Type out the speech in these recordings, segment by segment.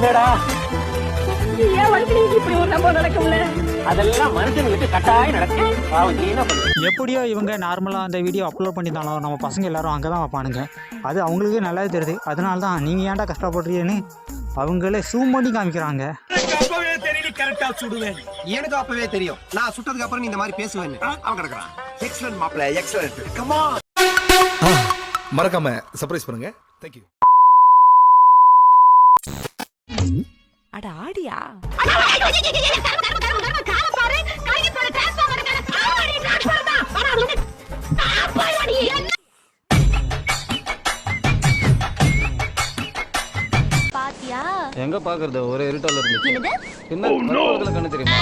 என்னடா? அதெல்லாம் மனுஷனுக்கு கட்டாயம் நடக்கும். எப்படியோ இவங்க நார்மலாக அந்த வீடியோ அப்லோட் பண்ணியிருந்தாலும் நம்ம பசங்க எல்லாரும் அங்கே தான் வைப்பானுங்க. அது அவங்களுக்கே நல்லாவே தெரியுது. அதனால தான் நீங்கள் ஏன்டா கஷ்டப்படுறீங்கன்னு அவங்களே ஜூம் பண்ணி காமிக்கிறாங்க. எனக்கு அப்பவே தெரியும். நான் சுட்டதுக்கு அப்புறம் நீ இந்த மாதிரி பேசுவேன்னு. அவன் கிடக்குறான். எக்ஸலன்ட் மாப்பிள்ள. எக்ஸலன்ட் கமா மறக்காம சர்ப்ரைஸ் பண்ணுங்க. தேங்க்யூ அட ஆடியா? பாத்தியா? எங்க பாக்குறது? ஒரே இருட்டால இருந்துச்சு என்ன கருப்பாளத்துல கண்ணு தெரியுமா?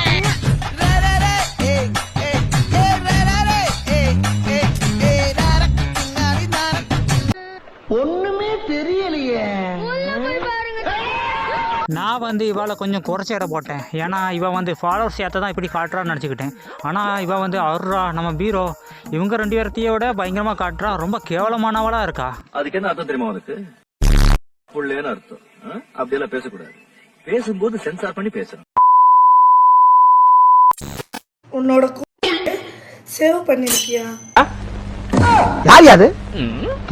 நான் வந்து இவாளை கொஞ்சம் குறைச்சி எடை போட்டேன். ஏன்னா இவ வந்து ஃபாலோவர்ஸ் ஏற்ற தான் இப்படி காட்டுறான்னு நினச்சிக்கிட்டேன். ஆனால் இவ வந்து அருறா நம்ம பீரோ இவங்க ரெண்டு பேர்த்தையோட பயங்கரமாக காட்டுறா ரொம்ப கேவலமானவளா இருக்கா? அதுக்கு என்ன அர்த்தம் தெரியுமா உனக்கு? புள்ளேன்னு அர்த்தம்? அப்படியெல்லாம் பேசக்கூடாது. பேசும்போது சென்சார் பண்ணி பேசணும். உன்னோட சேவ் பண்ணிருக்கியா? யார் யாது?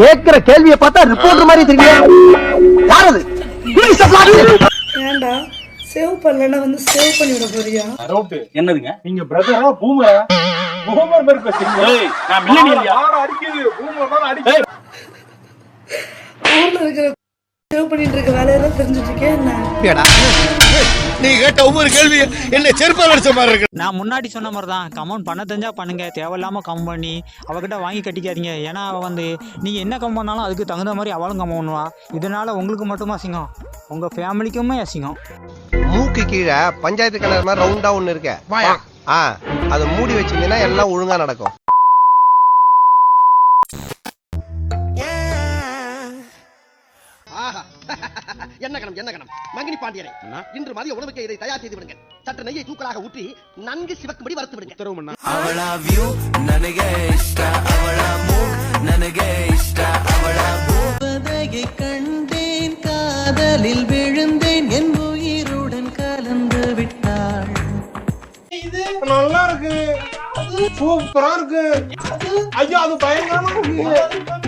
கேக்குற கேள்வியை பார்த்தா ரிப்போர்ட்டர் மாதிரி தெரியல யார் அது? ஏன்டா? சேவ் பண்ணலன்னா வந்து சேவ் பண்ணிவிட போறியா? என்னதுங்க? நீங்க பிரதரா பூமரா பூமர் மாதிரி பேசுறீங்க. ஏய், நான் millennial-யா? யார அடிக்குது. பூமர் தான் அடிக்குது. ஊர்ல இருக்கிற சேவ் பண்ணிட்டு இருக்க வேலையெல்லாம் தெரிஞ்சுட்டு இருக்கேன் என்ன நீ கேட்ட ஒவ்வொரு கேள்வி என்ன செருப்பால் அடிச்ச மாதிரி இருக்கு. நான் முன்னாடி சொன்ன மாதிரி தான் கமெண்ட் பண்ண தெரிஞ்சா பண்ணுங்க. தேவையில்லாமல் கம் பண்ணி அவகிட்ட வாங்கி கட்டிக்காதீங்க. ஏன்னா அவள் வந்து நீங்கள் என்ன கம் பண்ணாலும் அதுக்கு தகுந்த மாதிரி அவளும் கம் பண்ணுவா. இதனால உங்களுக்கு மட்டுமா அசிங்கம் உங்கள் ஃபேமிலிக்குமே அசிங்கம். மூக்கு கீழே பஞ்சாயத்து கிணறு மாதிரி ரவுண்டா ஒண்ணு இருக்க. ஆ அதை மூடி வச்சீங்கன்னா எல்லாம் ஒழுங்கா நடக்கும். என்ன கணம் என்ன கணம்? மங்கினி பாண்டியரை இன்று மதிய உணவுக்கு இதை தயார் செய்து விடுங்க சற்று நெய்யை தூக்கலாக ஊற்றி நன்கு சிவக்கும்படி வறுத்து விடுங்க உத்தரவு கண்டேன் காதலில் விழுந்தேன் என் உயிருடன் கலந்து விட்டாள். நல்லா இருக்கு சூப்பரா இருக்கு. ஐயோ அது பயங்கரமா இருக்கு.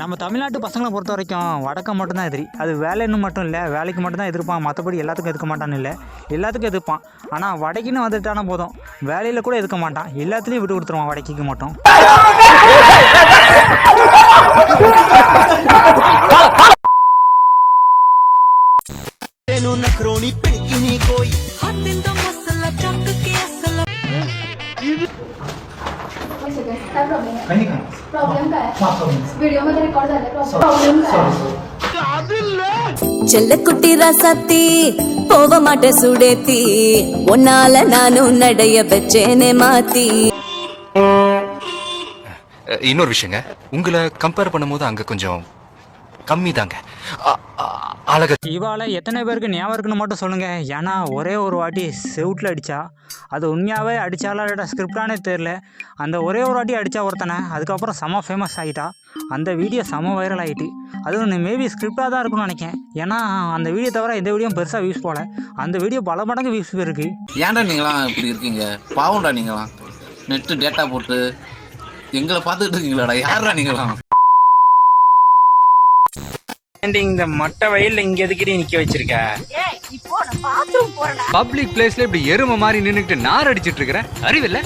நம்ம தமிழ்நாட்டு பசங்களை பொறுத்த வரைக்கும் வடக்கம் மட்டும்தான் எதிரி. அது வேலைன்னு மட்டும் இல்லை வேலைக்கு மட்டும்தான் எதிர்ப்பான். மற்றபடி எல்லாத்துக்கும் எதுக்க மாட்டான்னு இல்லை. எல்லாத்துக்கும் எதிர்ப்பான். ஆனால் வடக்கின்னு வந்துட்டானா போதும். வேலையில் கூட எதுக்க மாட்டான். எல்லாத்துலேயும் விட்டு கொடுத்துருவான் வடக்கிக்கு மட்டும். प्रॉब्लेम काय व्हिडिओ मध्ये रेकॉर्ड झालं प्रॉब्लेम काय செல்லக்குட்டி ராசாத்தி போக மாட்ட சுடேத்தி உன்னால நானும் நடைய பெற்றேனே மாத்தி இன்னொரு விஷயங்க உங்களை கம்பேர் பண்ணும்போது அங்க கொஞ்சம் கம்மி தாங்க அழக இவால எத்தனை பேருக்கு ஞாபகம் இருக்குன்னு மட்டும் சொல்லுங்கள் ஏன்னா ஒரே ஒரு வாட்டி செவுட்டில் அடித்தா அது உண்மையாகவே அடித்தாலா இல்லாட்டா ஸ்கிரிப்டானே தெரில அந்த ஒரே ஒரு வாட்டி அடித்தா ஒருத்தனை அதுக்கப்புறம் செம ஃபேமஸ் ஆகிட்டா அந்த வீடியோ செம வைரல் ஆகிட்டு அதுவும் மேபி ஸ்கிரிப்டாக தான் இருக்கும்னு நினைக்கிறேன். ஏன்னா அந்த வீடியோ தவிர எந்த வீடியோ பெருசாக வியூஸ் போகல அந்த வீடியோ பல மடங்கு வியூஸ் போயிருக்கு ஏன்டா நீங்களாம் இப்படி இருக்கீங்க? பாவம்டா நீங்களாம். நெட்டு டேட்டா போட்டு எங்களை பார்த்துட்டு இருக்கீங்களாடா? யாரா நீங்களாம்? இந்த மொட்டை வயல்ல இங்க எதுக்கிட்டே நிக்க வச்சிருக்க? இப்போ நான் பாத்ரூம் போறேன் பப்ளிக் பிளேஸ்ல இப்படி எரும மாதிரி நின்னுக்கிட்டு நார் அடிச்சிட்டு இருக்கிற? அறிவில்ல?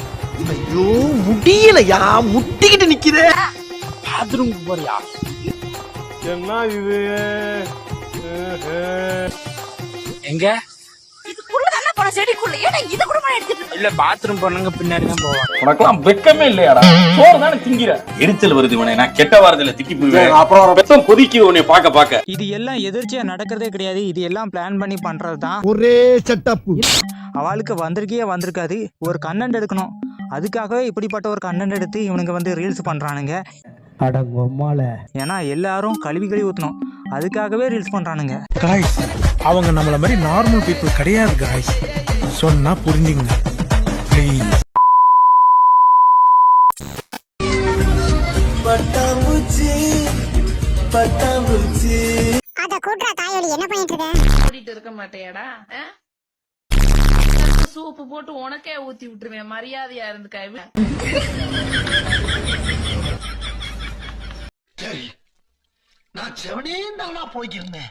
ஐயோ முடியலையா முட்டிக்கிட்டு நிக்குதே. பாத்ரூம் போறியா? என்ன இது? எங்க? இதுக்குள்ள தானே போன செடிக்குள்ள? ஏன்னா இத இல்ல பாத்ரூம் போனங்க பின்னாடி தான் போவான் உனக்கெல்லாம் வெக்கமே இல்லையாடா? சோறு தானே திங்கிற. எரிச்சல் வருது இவனை நான் கெட்ட வாரத்துல திக்கி போயிடுவேன் அப்புறம் வெத்தம் கொதிக்குது உன்னை பாக்க பாக்க இது எல்லாம் எதிர்ச்சியாக நடக்கிறதே கிடையாது. இது எல்லாம் பிளான் பண்ணி பண்ணுறது தான். ஒரே செட்டப் அவளுக்கு வந்திருக்கே வந்திருக்காது. ஒரு கண்டென்ட் எடுக்கணும். அதுக்காகவே இப்படிப்பட்ட ஒரு கண்டென்ட் எடுத்து இவனுங்க வந்து ரீல்ஸ் பண்ணுறானுங்க ஏன்னா எல்லாரும் கழுவி கழுவி ஊற்றணும் அதுக்காகவே ரீல்ஸ் பண்ணுறானுங்க காய்ஸ் அவங்க நம்மள மாதிரி நார்மல் பீப்புள் கிடையாது காய்ஸ் சொன்னா புரிஞ்சுங்க ப்ளீஸ் அத கூட்டுற தாயொலிய என்ன பண்ணிட்டு இருக்க ஓடிட்டு இருக்க மாட்டேயாடா சூப்பு போட்டு உனக்கே ஊத்தி விட்டுருவேன் மரியாதையா இருந்துக்க சரி நான் செவனே தானா போய்க்கிருந்தேன்.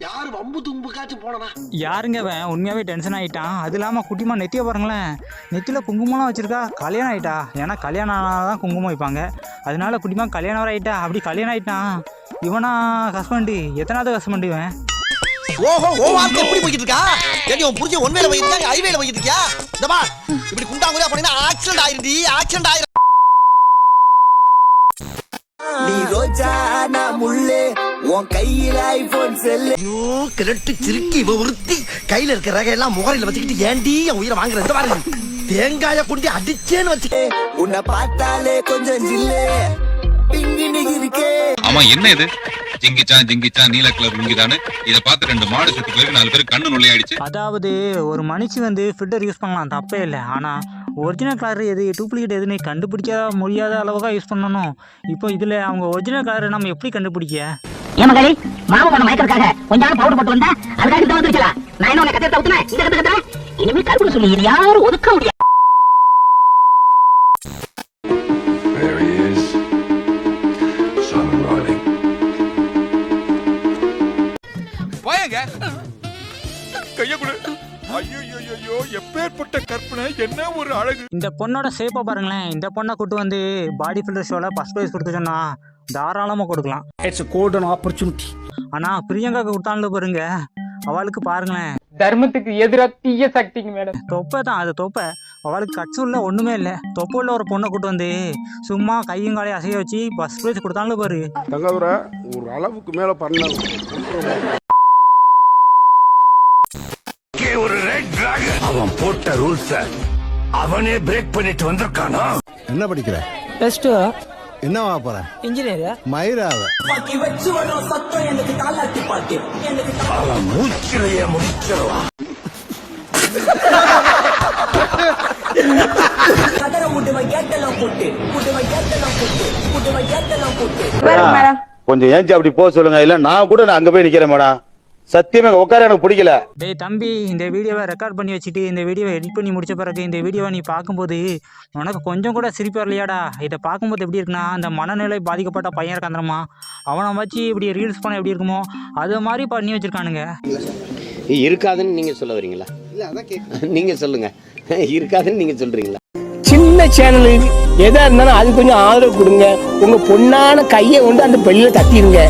யாரு வம்பு தும்புக்காச்சும் போனனா யாருங்க அவன்? உண்மையாகவே டென்ஷன் ஆகிட்டான் அது இல்லாமல் குட்டிமா நெத்தியை பாருங்களேன். நெத்தியில் குங்குமம்லாம் வச்சுருக்கா. கல்யாணம் ஆகிட்டா ஏன்னா கல்யாணம் ஆனால் தான் குங்குமம் வைப்பாங்க. அதனால குட்டிமா கல்யாணம் வர ஆகிட்டா அப்படி கல்யாணம் ஆகிட்டான் இவனா ஹஸ்பண்டு எத்தனாவது ஹஸ்பண்டு இவன்? ஓஹோ ஓ வாழ்க்கை எப்படி போய்கிட்டு இருக்கா ஏடி உன் புரிஞ்ச ஒன்வேல போயிட்டு இருக்கா? ஹைவேல போயிட்டு இருக்கியா இந்த பா இப்படி குண்டாங்குறியா போனீங்கன்னா ஆக்சிடென்ட் ஆயிருடி ஆக்சிடென்ட் ஆயிரு நீ ரோஜா நான் முள்ளே. உன் கையில ஐபோன் செல்லு. ஐயோ கிரட்டு சிரிக்கி இவ உறுத்தி கையில இருக்கிற ரகையெல்லாம் முகரையில வச்சுக்கிட்டு ஏண்டி என் உயிரை வாங்குற? இந்த பாரு. தேங்காய கொண்டு அடிச்சேன்னு வச்சு உன்னை பார்த்தாலே கொஞ்சம் ஜில்லே. ஆமா என்ன இது? ஜிங்கிச்சான் ஜிங்கிச்சான் நீல கலர் லுங்கிதானு இத பார்த்து ரெண்டு மாடு செத்து போயிருக்கு நாலு பேர் கண்ணு நுழையாடிச்சு அதாவது ஒரு மனுஷி வந்து ஃபில்டர் யூஸ் பண்ணலாம் தப்பே இல்லை. ஆனால் ஒரிஜினல் கலர் எது டூப்ளிகேட் எதுன்னு கண்டுபிடிக்க முடியாத அளவுக்கு யூஸ் பண்ணணும். இப்போ இதில் அவங்க ஒரிஜினல் கலரை நம்ம எப்படி கண்டுபிடிக்க? ஏமகளி மாவு பண்ண மயக்கிறதுக்காக கொஞ்ச நாள் பவுடர் போட்டு வந்தா அதுக்காக இந்த வந்துருக்கலாம் நான் என்ன உன்னை கத்தை ஊத்துனேன் இந்த கத்து கத்துறேன்? இனிமே கருப்பு சொல்லி இது யாரும் ஒதுக்க முடியாது. போயங்க கைய கொடு. ஐயோ எப்பேற்பட்ட கற்பனை என்ன ஒரு அழகு. இந்த பொண்ணோட ஷேப்பை பாருங்களேன். இந்த பொண்ணை கூட்டு வந்து பாடி ஃபில்டர் ஷோவில் ஃபஸ்ட் ப்ரைஸ் கொடுத்து சொன்னா தாராளமாக கொடுக்கலாம். இட்ஸ் கோல்டன் ஆப்பர்ச்சுனிட்டி ஆனால் பிரியங்காக்கு கொடுத்தாலும் பாருங்க. அவளுக்கு பாருங்களேன். தர்மத்துக்கு எதிராக தீய சக்திங்க மேடம். தொப்பை தான் அது தொப்பை. அவளுக்கு கட்சு இல்லை ஒன்றுமே இல்லை. தொப்பை உள்ள ஒரு பொண்ணை கூட்டு வந்து சும்மா கையும் காலையும் அசைய வச்சு ஃபஸ்ட் ப்ரைஸ் கொடுத்தாலும் பாரு. தங்கவர ஒரு அளவுக்கு மேல பண்ணலாம் ஒரு ரெட் டிராகன் அவன் போட்ட ரூல்ஸ அவனே பிரேக் பண்ணிட்டு வந்திருக்கானா? என்ன படிக்கிற? பெஸ்ட் என்னவா போற? இன்ஜினியர்? மயிராவ கொஞ்சம் ஏஞ்சி அப்படி போக சொல்லுங்க. இல்ல நான் கூட நான் அங்க போய் நிக்கிறேன் மேடம். சத்தியமா உட்கார எனக்கு பிடிக்கல. டேய் தம்பி இந்த வீடியோவை ரெக்கார்ட் பண்ணி வச்சுட்டு இந்த வீடியோவை எடிட் பண்ணி முடிச்ச பிறகு இந்த வீடியோவை நீ பார்க்கும்போது உனக்கு கொஞ்சம் கூட சிரிப்பு வரலையாடா இதை பார்க்கும்போது எப்படி இருக்குன்னா அந்த மனநிலை பாதிக்கப்பட்ட பையன் இருக்காந்தரமா அவனை வச்சு இப்படி ரீல்ஸ் பண்ண எப்படி இருக்குமோ அது மாதிரி பண்ணி வச்சிருக்கானுங்க. இருக்காதுன்னு நீங்க சொல்ல வரீங்களா? நீங்க சொல்லுங்க. இருக்காதுன்னு நீங்க சொல்றீங்களா? சின்ன சேனல் எதா இருந்தாலும் அது கொஞ்சம் ஆதரவு கொடுங்க. உங்க பொண்ணான கையை கொண்டு அந்த பெல்லில தட்டிடுங்க